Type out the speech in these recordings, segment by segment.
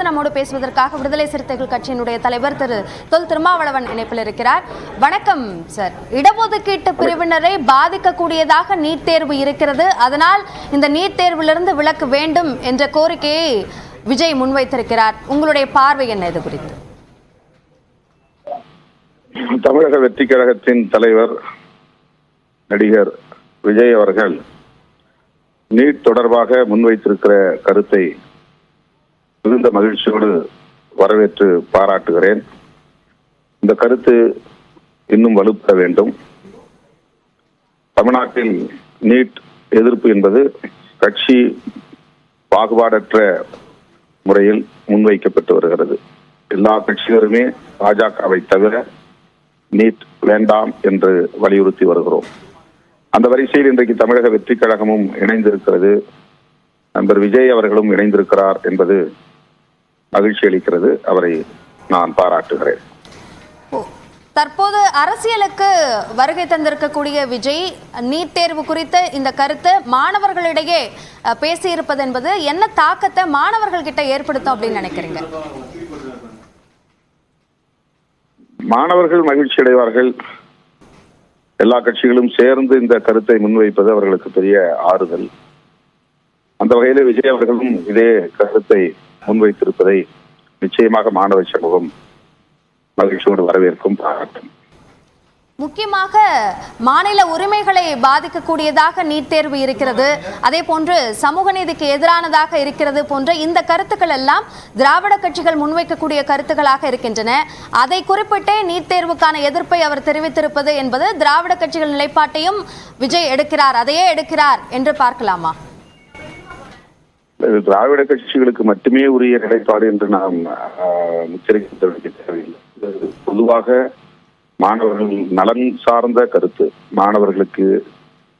தொடர்ந்து நம்மோடு பேசுவதற்காக விடுதலை சிறுத்தைகள் கட்சியினுடைய தலைவர் திரு தொல் திருமாவளவன் இணைப்பில் இருக்கிறார். வணக்கம் சார். இடஒதுக்கீட்டு பிரிவினரை பாதிக்கக்கூடியதாக நீட் தேர்வு இருக்கிறது. அதனால் இந்த நீட் தேர்விலிருந்து விலக்கு வேண்டும் என்ற கோரிக்கையை விஜய் முன்வைத்திருக்கிறார். உங்களுடைய பார்வை என்ன இது குறித்து? தமிழக வெற்றி கழகத்தின் தலைவர் நடிகர் விஜய் அவர்கள் நீட் தொடர்பாக முன்வைத்திருக்கிற கருத்தை மிகுந்த மகிழ்ச்சியோடு வரவேற்று பாராட்டுகிறேன். இந்த கருத்து இன்னும் வலுப்பெற வேண்டும். தமிழ்நாட்டில் நீட் எதிர்ப்பு என்பது கட்சி பாகுபாடற்ற முறையில் முன்வைக்கப்பட்டு வருகிறது. எல்லா கட்சிகளுமே பாஜகவை தவிர நீட் வேண்டாம் என்று வலியுறுத்தி வருகிறோம். அந்த வரிசையில் இன்றைக்கு தமிழக வெற்றி கழகமும் இணைந்திருக்கிறது. நண்பர் விஜய் அவர்களும் இணைந்திருக்கிறார் என்பது மகிழ்ச்சி அளிக்கிறது. அவரை நான் பாராட்டுகிறேன். தற்போது அரசியலுக்கு வருகை தந்திருக்கக்கூடிய விஜய் நீட் தேர்வு குறித்த இந்த கருத்து மாணவர்களிடையே பேசியிருப்பது என்பது என்ன தாக்கத்தை மாணவர்கள் கிட்ட ஏற்படுத்தும் அப்படின்னு நினைக்கிறீங்க? மாணவர்கள் மகிழ்ச்சி அடைவார்கள். எல்லா கட்சிகளும் சேர்ந்து இந்த கருத்தை முன்வைப்பது அவர்களுக்கு பெரிய ஆறுதல். அந்த வகையில விஜய் அவர்களும் இதே கருத்தை முன்வைத்திருப்பதை நிச்சயமாக மாணவ சமூகம் மகிழ்ச்சியோடு வரவேற்கும் பாராட்டும். முக்கியமாக மாநில உரிமைகளை பாதிக்கக்கூடியதாக நீட் தேர்வு இருக்கிறது. அதே போன்று சமூக நீதிக்கு எதிரானதாக இருக்கிறது போன்ற இந்த கருத்துக்கள் எல்லாம் திராவிட கட்சிகள் முன்வைக்கக்கூடிய கருத்துக்களாக இருக்கின்றன. அதை குறிப்பிட்டே நீட் தேர்வுக்கான எதிர்ப்பை அவர் தெரிவித்திருப்பது என்பது திராவிட கட்சிகள் நிலைப்பாட்டையும் விஜய் எடுக்கிறார் அதையே எடுக்கிறார் என்று பார்க்கலாமா? திராவிட கட்சிகளுக்கு மட்டுமே உரிய நிலைப்பாடு என்று நாம் ஆஹ், தெரிவிக்க தேவையில்லை. இது பொதுவாக மாணவர்கள் நலன் சார்ந்த கருத்து. மாணவர்களுக்கு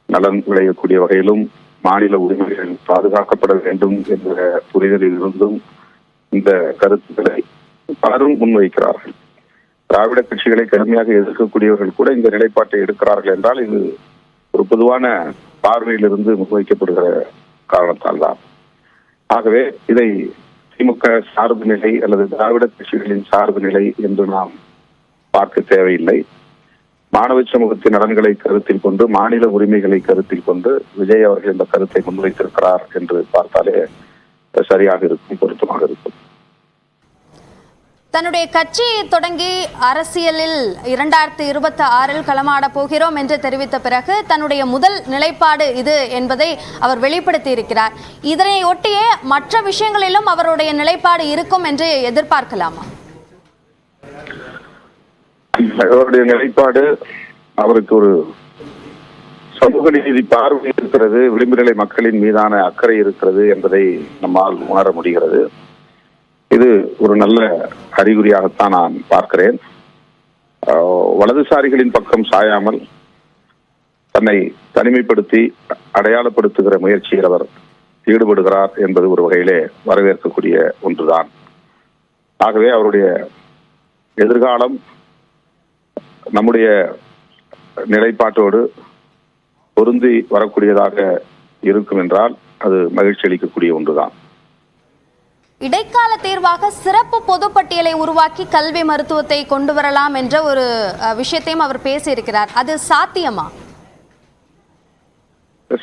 நலன் விளையக்கூடிய வகையிலும் மாநில உரிமைகள் பாதுகாக்கப்பட வேண்டும் என்ற புரிதலில் இருந்தும் இந்த கருத்துக்களை பலரும் முன்வைக்கிறார்கள். திராவிட கட்சிகளை கடுமையாக எதிர்க்கக்கூடியவர்கள் கூட இந்த நிலைப்பாட்டை எடுக்கிறார்கள் என்றால் இது ஒரு பொதுவான பார்வையிலிருந்து முன்வைக்கப்படுகிற காரணத்தால் தான் ஆகவே இதை திமுக சார்பு நிலை அல்லது திராவிட கட்சிகளின் சார்பு நிலை என்று நாம் பார்க்க தேவையில்லை. மாணவ சமூகத்தின் நலன்களை கருத்தில் கொண்டு மாநில உரிமைகளை கருத்தில் கொண்டு விஜய் அவர்கள் இந்த கருத்தை முன்வைத்திருக்கிறார் என்று பார்த்தாலே சரியாக இருக்கும் பொருத்தமாக இருக்கும். தன்னுடைய கட்சியை தொடங்கி அரசியலில் இரண்டாயிரத்தி இருபத்தி ஆறில் களமாட போகிறோம் என்று தெரிவித்த பிறகு தன்னுடைய முதல் நிலைப்பாடு இது என்பதை அவர் வெளிப்படுத்தி இருக்கிறார் இதனை ஒட்டியே மற்ற விஷயங்களிலும் அவருடைய நிலைப்பாடு இருக்கும் என்று எதிர்பார்க்கலாமா? அவருடைய நிலைப்பாடு அவருக்கு ஒரு சமூக நீதி பார்வை இருக்கிறது விளிம்புநிலை மக்களின் மீதான அக்கறை இருக்கிறது என்பதை நம்மால் உணர முடிகிறது. இது ஒரு நல்ல அறிகுறியாகத்தான் நான் பார்க்கிறேன். ஆஹ் வலதுசாரிகளின் பக்கம் சாயாமல் தன்னை தனிமைப்படுத்தி அடையாளப்படுத்துகிற முயற்சியில் அவர் ஈடுபடுகிறார் என்பது ஒரு வகையிலே வரவேற்கக்கூடிய ஒன்றுதான். ஆகவே அவருடைய எதிர்காலம் நம்முடைய நிலைப்பாட்டோடு பொருந்தி வரக்கூடியதாக இருக்கும் என்றால் அது மகிழ்ச்சி அளிக்கக்கூடிய ஒன்றுதான். இடைக்கால தேர்வாக சிறப்பு பொதுப்பட்டியலை உருவாக்கி கல்வி மருத்துவத்தை கொண்டு வரலாம் என்ற ஒரு விஷயத்தையும் அவர் பேசியிருக்கிறார். அது சாத்தியமா?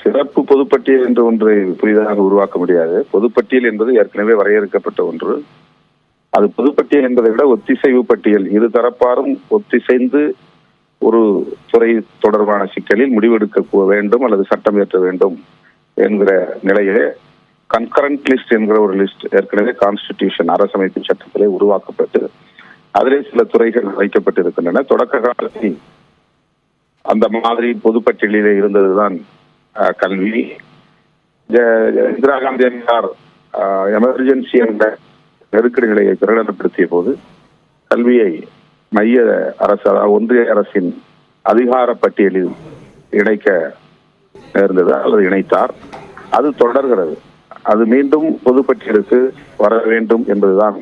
சிறப்பு பொதுப்பட்டியல் என்று ஒன்றை புதிதாக உருவாக்க முடியாது. பொதுப்பட்டியல் என்பது ஏற்கனவே வரையறுக்கப்பட்ட ஒன்று. அது பொதுப்பட்டியல் என்பதை விட ஒத்திசைவு பட்டியல். இரு தரப்பாரும் ஒத்திசைந்து ஒரு துறை தொடர்பான சிக்கலில் முடிவெடுக்க வேண்டும் அல்லது சட்டம் இயற்ற வேண்டும் என்கிற நிலையிலே கன்கரண்ட் லிஸ்ட் என்கிற ஒரு லிஸ்ட் ஏற்கனவே கான்ஸ்டிடியூஷன் அரசமைப்பு சட்டத்திலே உருவாக்கப்பட்டு அதிலே சில துறைகள் வைக்கப்பட்டிருக்கின்றன. தொடக்க காலத்தில் அந்த மாதிரி பொதுப்பட்டியலிலே இருந்ததுதான் அஹ், கல்வி. இந்திரா காந்தி அம்மையார் எமர்ஜென்சி என்ற நெருக்கடிகளை பிரகடனப்படுத்திய போது கல்வியை மைய அரசு அதாவது ஒன்றிய அரசின் அதிகார பட்டியலில் இணைக்க நேர்ந்தது அல்லது இணைத்தார். அது தொடர்கிறது. அது மீண்டும் பொதுப்பட்டியலுக்கு வர வேண்டும் என்பதுதான்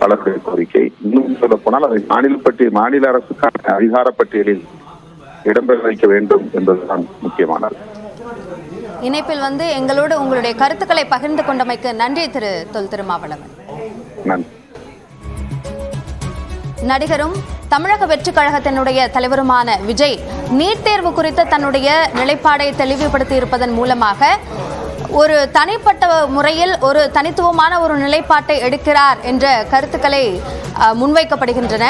பலருடைய கோரிக்கை. இன்னும் சொல்ல போனால் அதை மாநில பட்டியல் மாநில அரசுக்கான அதிகார பட்டியலில் இடம்பெற வைக்க வேண்டும் என்பதுதான் முக்கியமானது. இணைப்பில் வந்து எங்களோடு உங்களுடைய கருத்துக்களை பகிர்ந்து கொண்டமைக்கு நன்றி திரு தொல் திருமாவளவன். நன்றி. நடிகரும் தமிழக வெற்றிக் கழகத்தினுடைய தலைவருமான விஜய் நீட் தேர்வு குறித்த தன்னுடைய நிலைப்பாடை தெளிவுபடுத்தி இருப்பதன் மூலமாக ஒரு தனிப்பட்ட முறையில் ஒரு தனித்துவமான ஒரு நிலைப்பாட்டை எடுக்கிறார் என்ற கருத்துக்களை முன்வைக்கப்படுகின்றன.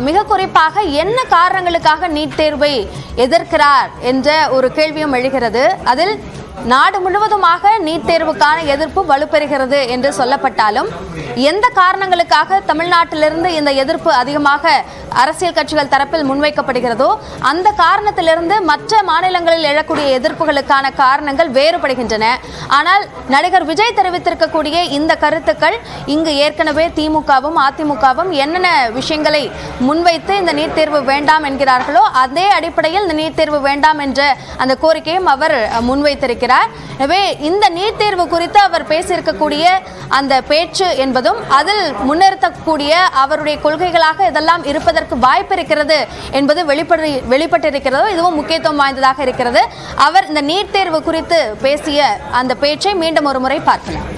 மிக குறிப்பாக என்ன காரணங்களுக்காக நீட் தேர்வை எதிர்க்கிறார் என்ற ஒரு கேள்வியும் எழுகிறது. அதில் நாடு முழுவதுமாக நீட் தேர்வுக்கான எதிர்ப்பு வலுப்பெறுகிறது என்று சொல்லப்பட்டாலும் எந்த காரணங்களுக்காக தமிழ்நாட்டிலிருந்து இந்த எதிர்ப்பு அதிகமாக அரசியல் கட்சிகள் தரப்பில் முன்வைக்கப்படுகிறதோ அந்த காரணத்திலிருந்து மற்ற மாநிலங்களில் எழக்கூடிய எதிர்ப்புகளுக்கான காரணங்கள் வேறுபடுகின்றன. ஆனால் நடிகர் விஜய் தெரிவித்திருக்கக்கூடிய இந்த கருத்துக்கள் இங்கு ஏற்கனவே திமுகவும் அதிமுகவும் என்னென்ன விஷயங்களை முன்வைத்து இந்த நீட் தேர்வு வேண்டாம் என்கிறார்களோ அதே அடிப்படையில் இந்த நீட் தேர்வு வேண்டாம் என்ற அந்த கோரிக்கையும் அவர் முன்வைத்திருக்கிறார். முன்வைத்திருக்கிறார் எனவே இந்த நீட் தேர்வு குறித்து அவர் பேசியிருக்கக்கூடிய அந்த பேச்சு என்பதும் அதில் முன்னிறுத்தக்கூடிய அவருடைய கொள்கைகளாக இதெல்லாம் இருப்பதற்கு வாய்ப்பு இருக்கிறது என்பது வெளிப்படு வெளிப்பட்டிருக்கிறதோ இதுவும் முக்கியத்துவம் வாய்ந்ததாக இருக்கிறது. அவர் இந்த நீட் தேர்வு குறித்து பேசிய அந்த பேச்சை மீண்டும் ஒரு முறை பார்க்கலாம்.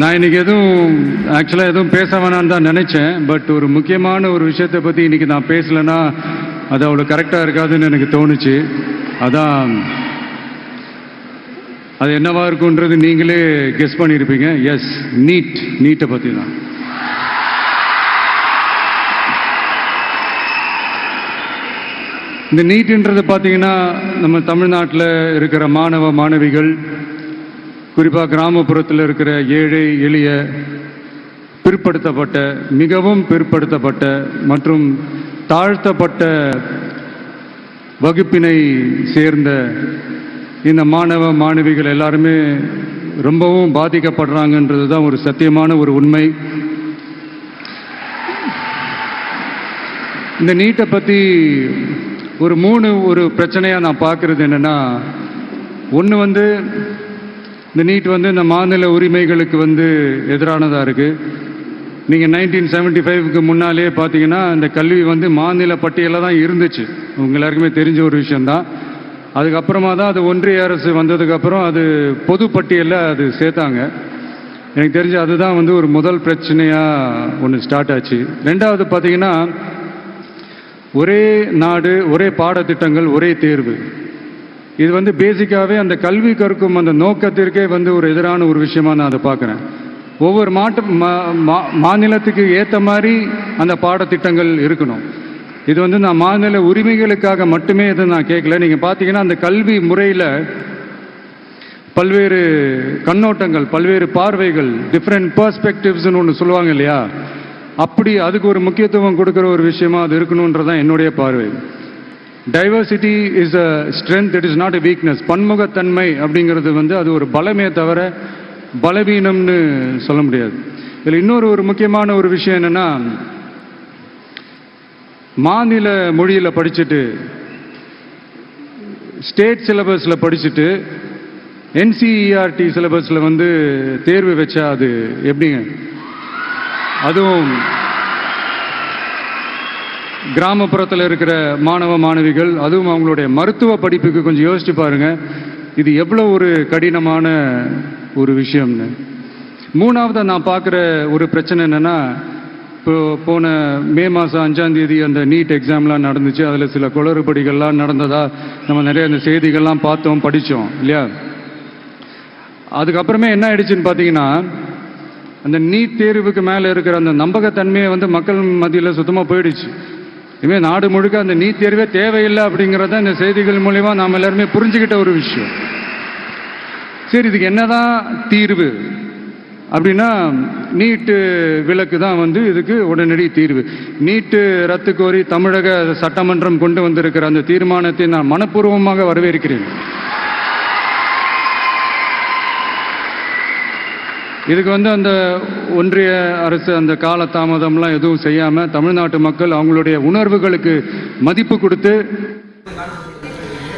நான் இன்னைக்கு எதுவும் ஆக்சுவலாக எதுவும் பேச வேணாம்னு தான் நினைச்சேன். பட் ஒரு முக்கியமான ஒரு விஷயத்தை பற்றி இன்னைக்கு நான் பேசலைன்னா அது அவ்வளோ கரெக்டாக இருக்காதுன்னு எனக்கு தோணுச்சு. அதான் அது என்னவா இருக்குன்றது நீங்களே கெஸ் பண்ணியிருப்பீங்க. எஸ் நீட் நீட்டை பற்றி தான் இந்த நீட்டுன்றது பார்த்தீங்கன்னா நம்ம தமிழ்நாட்டில் இருக்கிற மாணவ மாணவிகள் குறிப்பாக கிராமப்புறத்தில் இருக்கிற ஏழை எளிய பிற்படுத்தப்பட்ட மிகவும் பிற்படுத்தப்பட்ட மற்றும் தாழ்த்தப்பட்ட வகுப்பினை சேர்ந்த இந்த மாணவ மாணவிகள் எல்லாருமே ரொம்பவும் பாதிக்கப்படுறாங்கன்றது தான் ஒரு சத்தியமான ஒரு உண்மை. இந்த நீட்டை பற்றி ஒரு மூணு ஒரு பிரச்சனையாக நான் பார்க்குறது என்னென்னா ஒன்று வந்து இந்த நீட் வந்து இந்த மாநில உரிமைகளுக்கு வந்து எதிரானதாக இருக்குது நீங்கள் நைன்டீன் செவன்ட்டி ஃபைவ்க்கு முன்னாலே பார்த்தீங்கன்னா இந்த கல்வி வந்து மாநில பட்டியலில் தான் இருந்துச்சு. உங்க எல்லாருக்குமே தெரிஞ்ச ஒரு விஷயந்தான் அதுக்கப்புறமா தான் அது ஒன்றிய அரசு வந்ததுக்கப்புறம் அது பொது பட்டியலில் அது சேர்த்தாங்க. எனக்கு தெரிஞ்சு அதுதான் வந்து ஒரு முதல் பிரச்சனையாக ஒன்று ஸ்டார்ட் ஆச்சு. ரெண்டாவது பார்த்தீங்கன்னா ஒரே நாடு ஒரே பாடத்திட்டங்கள் ஒரே தேர்வு. இது வந்து பேசிக்காகவே அந்த கல்வி கற்கும் அந்த நோக்கத்திற்கே வந்து ஒரு எதிரான ஒரு விஷயமா நான் அதை பார்க்குறேன் ஒவ்வொரு மாட்டு மா- மா- மாநிலத்துக்கு ஏற்ற மாதிரி அந்த பாடத்திட்டங்கள் இருக்கணும். இது வந்து நான் மாநில உரிமைகளுக்காக மட்டுமே இதை நான் கேட்கல. நீங்கள் பார்த்தீங்கன்னா அந்த கல்வி முறையில் பல்வேறு கண்ணோட்டங்கள் பல்வேறு பார்வைகள் டிஃப்ரெண்ட் பர்ஸ்பெக்டிவ்ஸ்னு ஒன்று சொல்லுவாங்க இல்லையா? அப்படி அதுக்கு ஒரு முக்கியத்துவம் கொடுக்குற ஒரு விஷயமா அது இருக்கணுன்றதான் என்னுடைய பார்வை. Diversity is a strength it is not a weakness பன்முகத்தன்மை அப்படிங்கிறது வந்து அது ஒரு பலமே தவிர பலவீனம்னு சொல்ல முடியாது. இதில் இன்னொரு ஒரு முக்கியமான ஒரு விஷயம் என்னென்னா மாநில மொழியில் படிச்சுட்டு ஸ்டேட் சிலபஸில் படிச்சுட்டு என்சிஇஆர்டி சிலபஸில் வந்து தேர்வு வச்சா அது எப்படிங்க? அதுவும் கிராமப்புறத்தில் இருக்கிற மாணவ மாணவிகள் அதுவும் அவங்களுடைய மருத்துவ படிப்புக்கு கொஞ்சம் யோசிச்சு பாருங்க. இது எவ்வளோ ஒரு கடினமான ஒரு விஷயம்னு. மூணாவதாக நான் பார்க்குற ஒரு பிரச்சனை என்னென்னா இப்போ போன மே மாதம் அஞ்சாம் தேதி அந்த நீட் எக்ஸாம்லாம் நடந்துச்சு. அதில் சில குளறுபடிகள்லாம் நடந்ததா நம்ம நிறைய அந்த செய்திகள்லாம் பார்த்தோம் படித்தோம் இல்லையா? அதுக்கப்புறமே என்ன ஆயிடுச்சுன்னு பார்த்தீங்கன்னா அந்த நீட் தேர்வுக்கு மேலே இருக்கிற அந்த நம்பகத்தன்மையை வந்து மக்கள் மத்தியில் சுத்தமாக போயிடுச்சு. இனிமேல் நாடு முழுக்க அந்த நீட் தேர்வே தேவையில்லை அப்படிங்கிறத இந்த செய்திகள் மூலிமா நாம் எல்லாருமே புரிஞ்சுக்கிட்ட ஒரு விஷயம். சரி இதுக்கு என்னதான் தீர்வு? அப்படின்னா நீட்டு விலக்கு தான் வந்து இதுக்கு உடனடி தீர்வு. நீட்டு ரத்து கோரி தமிழக சட்டமன்றம் கொண்டு வந்திருக்கிற அந்த தீர்மானத்தை நான் மனப்பூர்வமாக வரவேற்கிறேன். இதுக்கு வந்து அந்த ஒன்றிய அரசு அந்த கால தாமதம்லாம் எதுவும் செய்யாமல் தமிழ்நாட்டு மக்கள் அவங்களுடைய உணர்வுகளுக்கு மதிப்பு கொடுத்து